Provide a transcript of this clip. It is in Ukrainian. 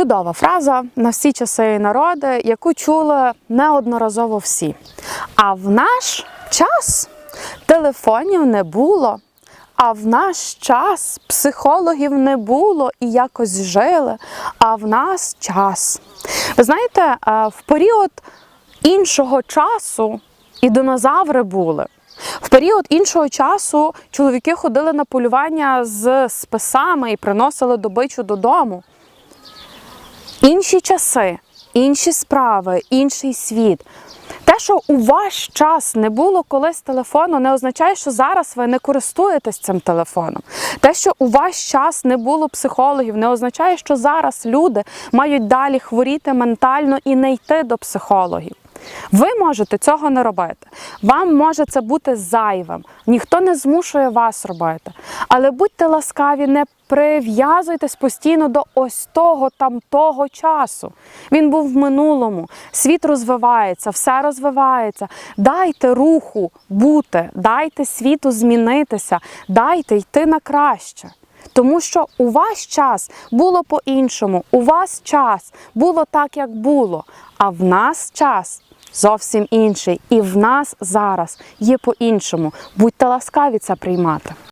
Чудова фраза на всі часи і народи, яку чули неодноразово всі. А в наш час телефонів не було. А в наш час психологів не було і якось жили. А в нас час. Ви знаєте, е, в період іншого часу і динозаври були. В період іншого часу чоловіки ходили на полювання з списами і приносили добичу додому. Інші часи, інші справи, інший світ. Те, що у ваш час не було колись телефону, не означає, що зараз ви не користуєтесь цим телефоном. Те, що у ваш час не було психологів, не означає, що зараз люди мають далі хворіти ментально і не йти до психологів. Ви можете цього не робити. Вам може це бути зайвим. Ніхто не змушує вас робити. Але будьте ласкаві, не прив'язуйтесь постійно до ось того там того часу. Він був в минулому. Світ розвивається, все розвивається. Дайте руху бути, дайте світу змінитися, дайте йти на краще. Тому що у ваш час було по-іншому, у вас час було так, як було, а в нас час зовсім інший. І в нас зараз є по-іншому. Будьте ласкаві це приймати.